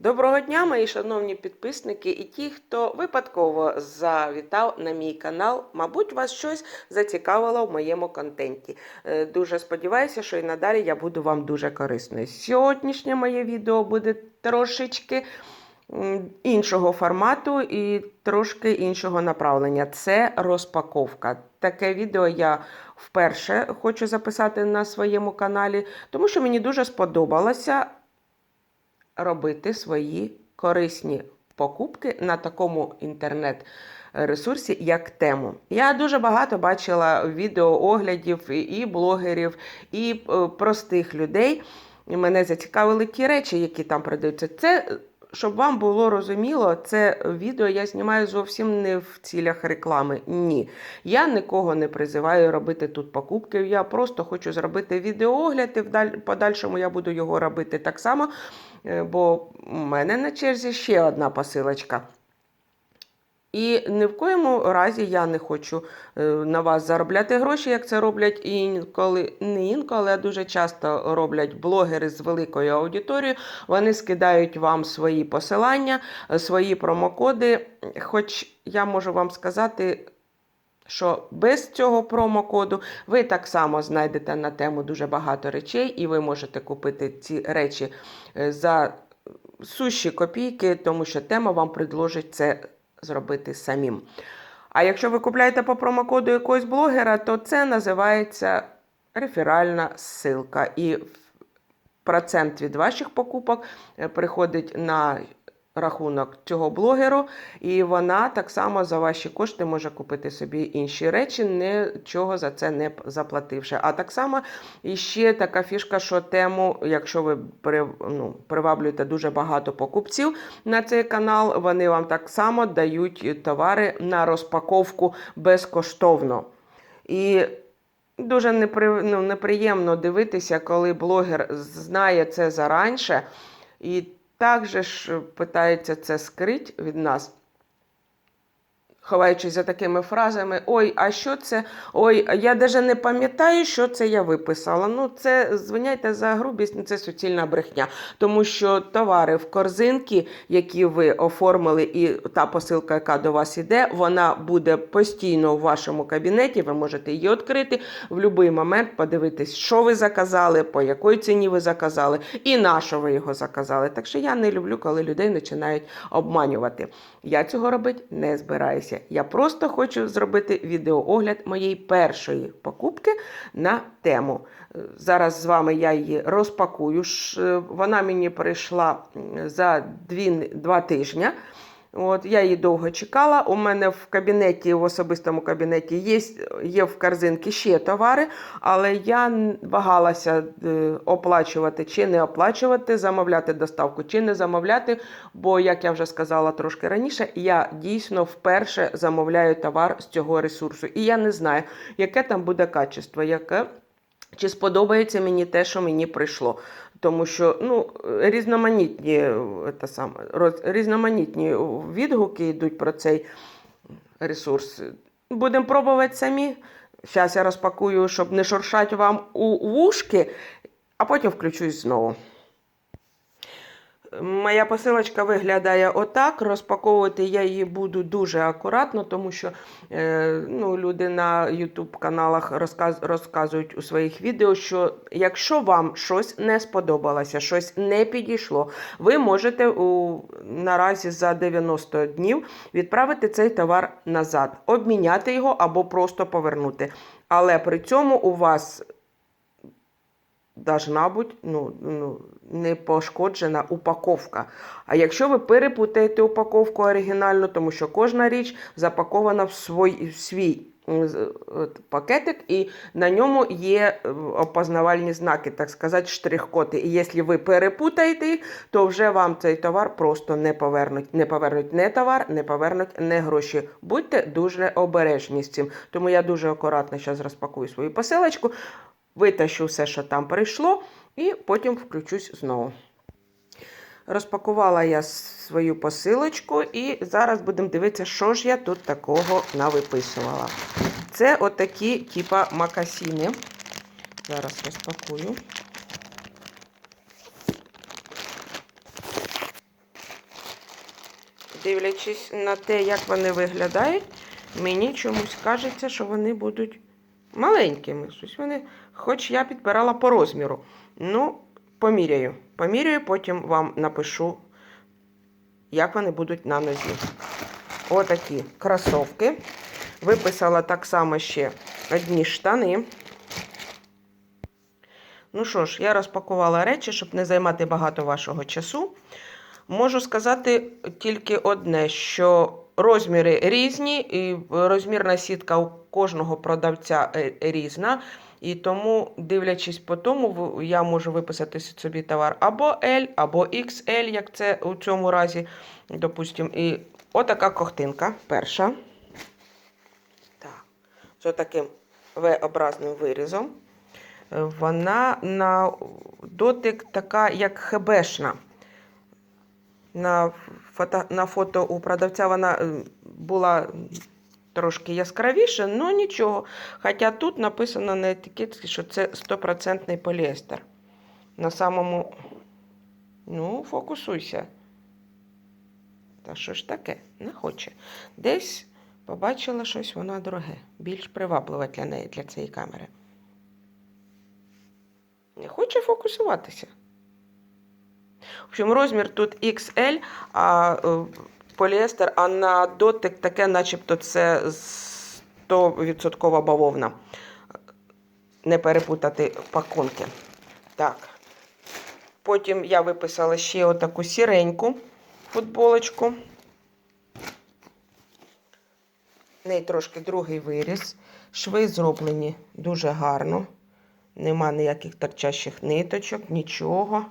Доброго дня, мої шановні підписники і ті, хто випадково завітав на мій канал. Мабуть, вас щось зацікавило в моєму контенті. Е, Дуже сподіваюся, що і надалі я буду вам дуже корисною. Сьогоднішнє моє відео буде трошечки іншого формату і трошки іншого направлення. Це розпаковка. Таке відео я вперше хочу записати на своєму каналі, тому що мені дуже сподобалося робити свої корисні покупки на такому інтернет-ресурсі, як тему. Я дуже багато бачила відеооглядів і- блогерів, і е, простих людей. І мене зацікавили ті речі, які там продаються. Це. Щоб вам було розуміло, це відео я знімаю зовсім не в цілях реклами. Ні. Я нікого не призиваю робити тут покупки. Я просто хочу зробити відеоогляд, і в подальшому я буду його робити так само, е, бо в мене на черзі ще одна посилочка. І ні в коєму разі я не хочу е, на вас заробляти гроші, як це роблять інколи, не інколи, а дуже часто роблять блогери з великою аудиторією. Вони скидають вам свої посилання, е, свої промокоди. Хоч я можу вам сказати, що без цього промокоду ви так само знайдете на тему дуже багато речей, і ви можете купити ці речі е, за сущі копійки, тому що тема вам предложить це зробити самим. А якщо ви купляєте по промокоду якогось блогера, то це називається реферальна ссылка. І процент від ваших покупок е, приходить на рахунок цього блогеру, і вона так само за ваші кошти може купити собі інші речі, нічого за це не заплативши. А так само і ще така фішка, що тему, якщо ви ну, приваблюєте дуже багато покупців на цей канал, вони вам так само дають товари на розпаковку безкоштовно. І Дуже непри... ну, неприємно дивитися, коли блогер знає це заранше і також ж питається це скрить від нас, ховаючись за такими фразами: Ой, а що це? Ой, я навіть не пам'ятаю, що це я виписала. Ну, це звиняйте за грубість, ну, це суцільна брехня. Тому що товари в корзинки, які ви оформили, і та посилка, яка до вас іде, вона буде постійно у вашому кабінеті. Ви можете її відкрити в будь-який момент, подивитись, що ви заказали, по якій ціні ви заказали, і на що ви його заказали. Так що я не люблю, коли людей починають обманювати. Я цього робити не збираюся. Я просто хочу зробити відеоогляд моєї першої покупки на тему. Зараз з вами я її розпакую. Е, Вона мені прийшла за дві, два тижні. От, я її довго чекала. У мене в кабінеті, в особистому кабінеті є, є в корзинці ще товари, але я вагалася е, оплачувати чи не оплачувати, замовляти доставку чи не замовляти. Бо, як я вже сказала трошки раніше, я дійсно вперше замовляю товар з цього ресурсу. І я не знаю, яке там буде качество, яке. Чи сподобається мені те, що мені прийшло? Тому що ну, різноманітні, е, саме, роз- різноманітні відгуки йдуть про цей ресурс. Будемо пробувати самі. Зараз я розпакую, щоб не шуршати вам у вушки, а потім включусь знову. Моя посилочка виглядає отак. Розпаковувати я її буду дуже акуратно, тому що е, ну, люди на YouTube каналах розказ, розказують у своїх відео, що якщо вам щось не сподобалося, щось не підійшло, ви можете у, наразі за 90 днів відправити цей товар назад, обміняти його або просто повернути. Але при цьому у вас бути ну, ну, не пошкоджена упаковка. А якщо ви перепутаєте упаковку оригінальну, тому що кожна річ запакована в свій, в свій пакетик, і на ньому є е, опознавальні знаки, так сказати, штрих-коди. І якщо ви перепутаєте їх, то вже вам цей товар просто не повернуть. Не повернуть не товар, не повернуть не гроші. Будьте дуже обережні з цим. Тому я дуже акуратно зараз розпакую свою посилочку витащу все, що там прийшло, і потім включусь знову. Розпакувала я свою посилочку, і зараз будемо дивитися, що ж я тут такого навиписувала. Це отакі, типа макасіни. Зараз розпакую. дивлячись на те, як вони виглядають, мені чомусь кажеться, що вони будуть маленькими. Вони, хоч я підбирала по розміру. Ну, поміряю. Поміряю, потім вам напишу, як вони будуть на нозі. Отакі кросовки. Виписала так само ще одні штани. Ну що ж, я розпакувала речі, щоб не займати багато вашого часу. Можу сказати тільки одне, що розміри різні, і розмірна сітка у кожного продавця е, різна. І тому, дивлячись по тому, я можу виписати собі товар або L, або XL, як це у цьому разі, допустимо. І отака кохтинка перша. Так. З таким V-образним вирізом. Вона на дотик така, як хебешна. На фото, на фото у продавця вона була трошки яскравіша, але нічого. Хоча тут написано на етикетці, що це 100% поліестер. На самому, ну, фокусуйся. Та що ж таке? Не хоче. Десь побачила щось, вона дороге, більш привабливе для неї, для цієї камери. Не хоче фокусуватися. В общем, розмір тут XL, а е, поліестер, а на дотик таке, начебто, це 100% бавовна. Не перепутати пакунки. Так. Потім я виписала ще отаку сіреньку футболочку. В неї трошки другий виріз. Шви зроблені дуже гарно. Нема ніяких торчащих ниточок, нічого.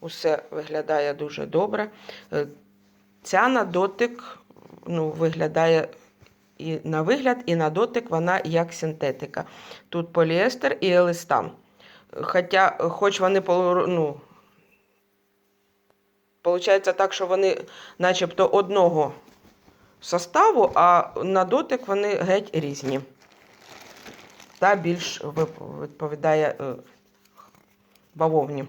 Усе виглядає дуже добре. Ця на дотик ну, виглядає і на вигляд, і на дотик вона як синтетика. Тут поліестер і еластан. Хоча, хоч вони ну, Получається так, що вони начебто одного составу, а на дотик вони геть різні. Та більш відповідає е, бавовні.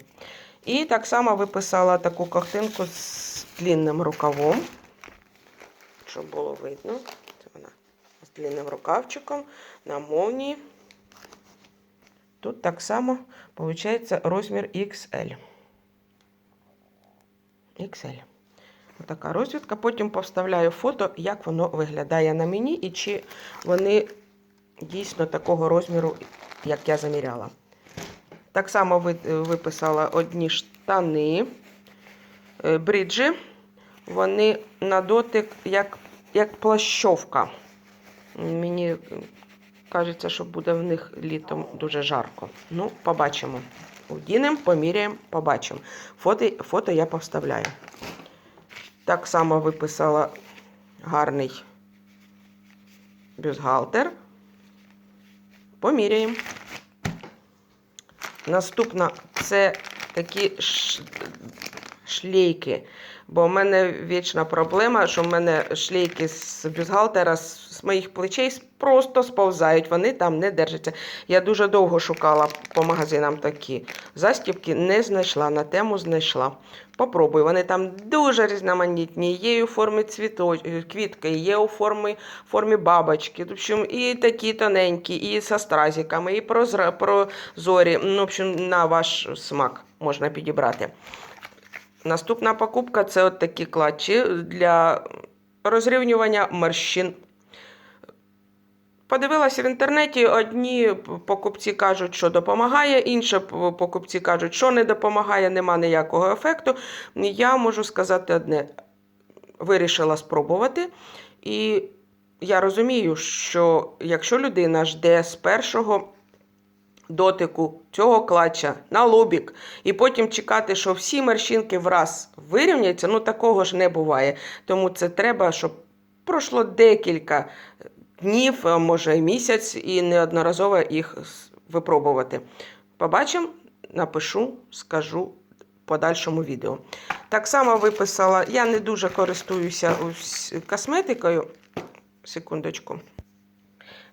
І так само виписала таку картинку з длинним рукавом, щоб було видно. Це вона з рукавчиком на молнії. Тут так само виходить розмір XL. XL. Отака розвідка. Потім поставляю фото, як воно виглядає на мені і чи вони дійсно такого розміру, як я заміряла. Так само ви- виписала одні штани, е, бриджі. Вони на дотик як, як плащовка. Мені е, кажеться, що буде в них літом дуже жарко. Ну, побачимо. Вдінемо, поміряємо, побачимо. Фото, фото я поставляю. Так само виписала гарний бюстгальтер. Поміряємо. Наступна це такі. Шлейки. Бо в мене вічна проблема, що в мене шлейки з бюстгальтера з з моїх плечей просто сповзають, вони там не держаться. Я дуже довго шукала по магазинам такі застібки, не знайшла, на тему знайшла. Попробуй, вони там дуже різноманітні. Є у формі цвіто... квітки, є у формі, формі бабочки. В общем, і такі тоненькі, і зі стразиками, і прозорі. Ну, в общем, на ваш смак можна підібрати. Наступна покупка це от такі клатчі для розрівнювання морщин. Подивилася в інтернеті, одні покупці кажуть, що допомагає, інші покупці кажуть, що не допомагає, нема ніякого ефекту. Я можу сказати одне: вирішила спробувати. І я розумію, що якщо людина жде з першого дотику цього клатча на лобік, і потім чекати, що всі морщинки враз вирівняються, ну такого ж не буває. Тому це треба, щоб пройшло декілька днів, може місяць, і неодноразово їх випробувати. Побачимо, напишу, скажу подальшому відео. Так само виписала, я не дуже користуюся косметикою. Секундочку.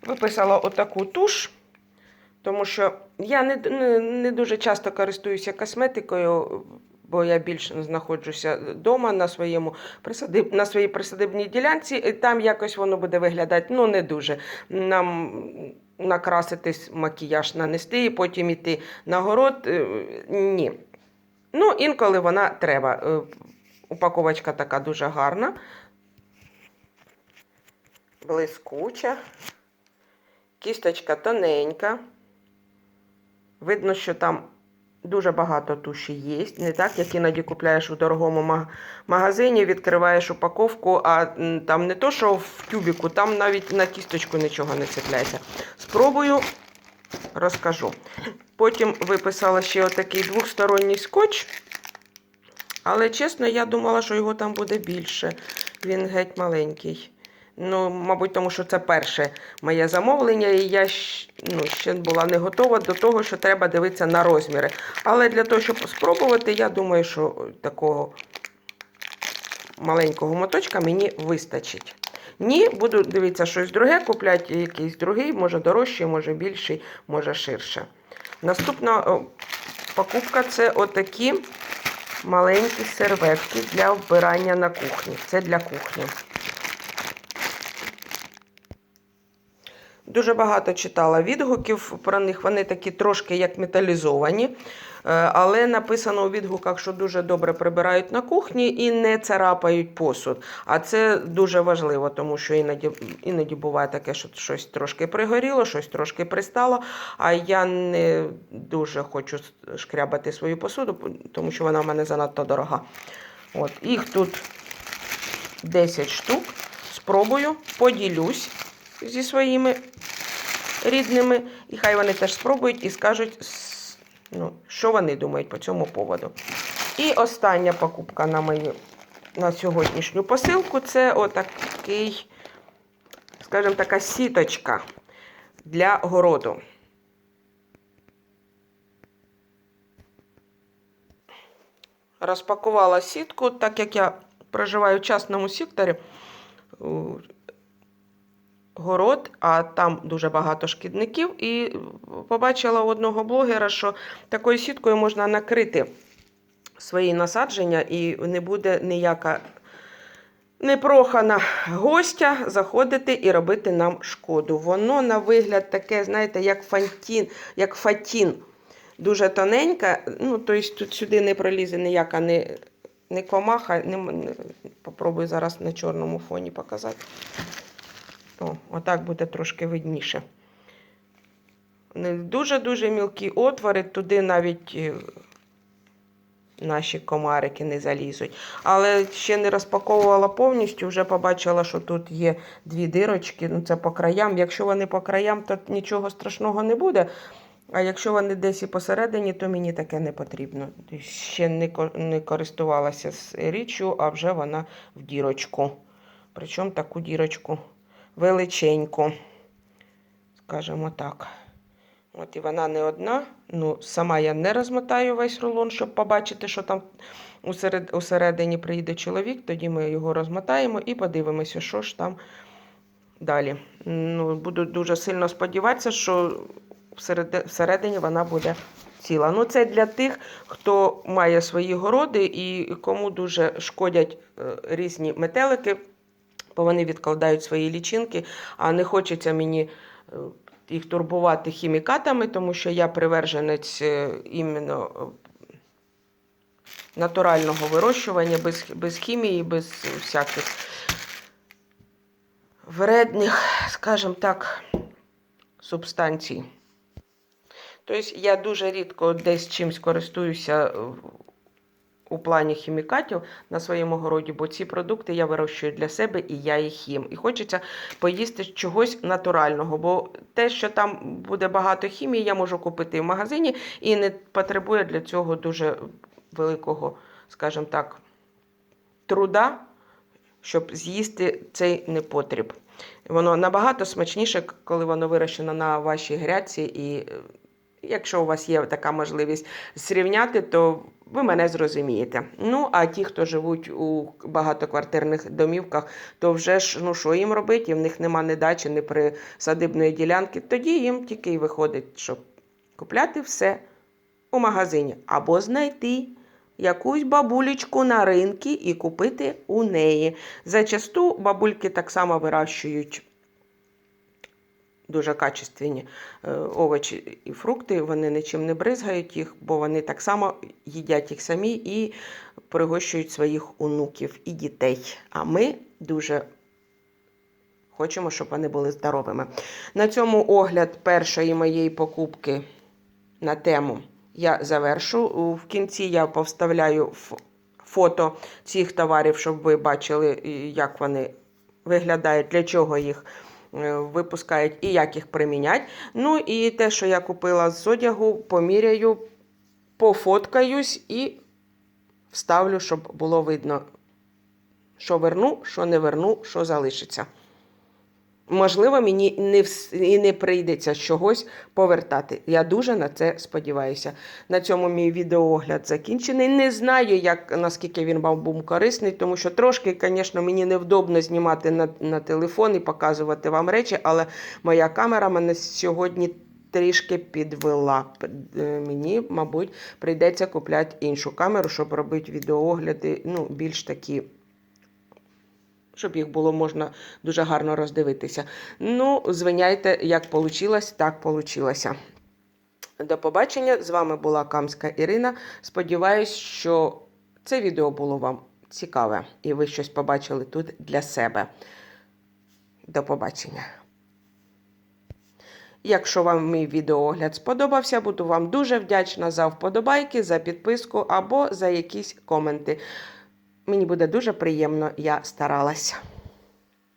Виписала отаку туш, тому що я не, не, дуже часто користуюся косметикою. бо я більше знаходжуся вдома на, своєму присадиб... на своїй присадибній ділянці, і там якось воно буде виглядати ну, не дуже. Нам накраситись макіяж нанести і потім іти на город. е, Ні. Ну, інколи вона треба. Е, Упаковочка така дуже гарна, блискуча, кісточка тоненька. Видно, що там дуже багато туші є. Не так, як іноді купляєш у дорогому магазині, відкриваєш упаковку, а там не то, що в тюбіку, там навіть на кісточку нічого не цепляється. Спробую, розкажу. Потім виписала ще отакий двохсторонній скотч. Але чесно, я думала, що його там буде більше. Він геть маленький. Ну, мабуть, тому що це перше моє замовлення, і я ну, ще була не готова до того, що треба дивитися на розміри. Але для того, щоб спробувати, я думаю, що такого маленького моточка мені вистачить. Ні, буду дивитися щось друге, купляти якийсь другий, може дорожчий, може більший, може ширше. Наступна покупка це отакі маленькі серветки для вбирання на кухні. Це для кухні. Дуже багато читала відгуків про них. Вони такі трошки як металізовані, е, але написано у відгуках, що дуже добре прибирають на кухні і не царапають посуд. А це дуже важливо, тому що іноді, іноді буває таке, що щось трошки пригоріло, щось трошки пристало. А я не дуже хочу шкрябати свою посуду, тому що вона в мене занадто дорога. От, їх тут 10 штук. Спробую, поділюсь зі своїми рідними, і хай вони теж спробують і скажуть, ну, що вони думають по цьому поводу. І остання покупка на мою на сьогоднішню посилку це отакий, скажімо, така сіточка для городу. Розпакувала сітку, так як я проживаю в частному секторі. Город, а там дуже багато шкідників. І побачила у одного блогера, що такою сіткою можна накрити свої насадження, і не буде ніяка непрохана гостя заходити і робити нам шкоду. Воно на вигляд таке, знаєте, як фантін, як фатін. Дуже тоненька, ну, тобто тут сюди не пролізе ніяка не, не комаха. Не, не, попробую зараз на чорному фоні показати. О, отак буде трошки видніше. Дуже-дуже мілкі отвори, туди навіть е, наші комарики не залізуть. Але ще не розпаковувала повністю, вже побачила, що тут є дві дирочки. Ну, це по краям. Якщо вони по краям, то нічого страшного не буде. А якщо вони десь і посередині, то мені таке не потрібно. Ще не, користувалася з річчю, а вже вона в дірочку. Причому таку дірочку величеньку, скажімо так. От і вона не одна. Ну, сама я не розмотаю весь рулон, щоб побачити, що там усеред, усередині приїде чоловік. Тоді ми його розмотаємо і подивимося, що ж там далі. Ну, буду дуже сильно сподіватися, що всереди- всередині вона буде ціла. Ну, це для тих, хто має свої городи і кому дуже шкодять е, різні метелики бо вони відкладають свої лічинки, а не хочеться мені е, їх турбувати хімікатами, тому що я приверженець е, іменно е, натурального вирощування, без, без хімії, без всяких вредних, скажімо так, субстанцій. Тобто я дуже рідко десь чимось користуюся у плані хімікатів на своєму городі, бо ці продукти я вирощую для себе і я їх їм. І хочеться поїсти чогось натурального, бо те, що там буде багато хімії, я можу купити в магазині і не потребує для цього дуже великого, скажімо так, труда, щоб з'їсти цей непотріб. Воно набагато смачніше, коли воно вирощено на вашій грядці. І е, якщо у вас є така можливість зрівняти, то ви мене зрозумієте. Ну, а ті, хто живуть у багатоквартирних домівках, то вже ж ну що їм робити? В них нема ні дачі, ні присадибної ділянки. Тоді їм тільки й виходить, щоб купляти все у магазині або знайти якусь бабулечку на ринки і купити у неї. Зачасту бабульки так само вирощують дуже качественні е, овочі і фрукти. Вони нічим не бризгають їх, бо вони так само їдять їх самі і пригощують своїх онуків і дітей. А ми дуже хочемо, щоб вони були здоровими. На цьому огляд першої моєї покупки на тему я завершу. В кінці я повставляю фото цих товарів, щоб ви бачили, як вони виглядають, для чого їх випускають і як їх примінять. Ну і те, що я купила з одягу, поміряю, пофоткаюсь і вставлю, щоб було видно, що верну, що не верну, що залишиться. Можливо, мені не вс- і не прийдеться чогось повертати. Я дуже на це сподіваюся. На цьому мій відеоогляд закінчений. Не знаю, як, наскільки він вам був корисний, тому що трошки, звісно, мені невдобно знімати на, на телефон і показувати вам речі, але моя камера мене сьогодні трішки підвела. Е, Мені, мабуть, прийдеться купляти іншу камеру, щоб робити відеоогляди ну, більш такі щоб їх було можна дуже гарно роздивитися. Ну, звиняйте, як вийшло, так вийшло. До побачення. З вами була Камська Ірина. Сподіваюсь, що це відео було вам цікаве і ви щось побачили тут для себе. До побачення. Якщо вам мій відеоогляд сподобався, буду вам дуже вдячна за вподобайки, за підписку або за якісь коменти. Мені буде дуже приємно, я старалася.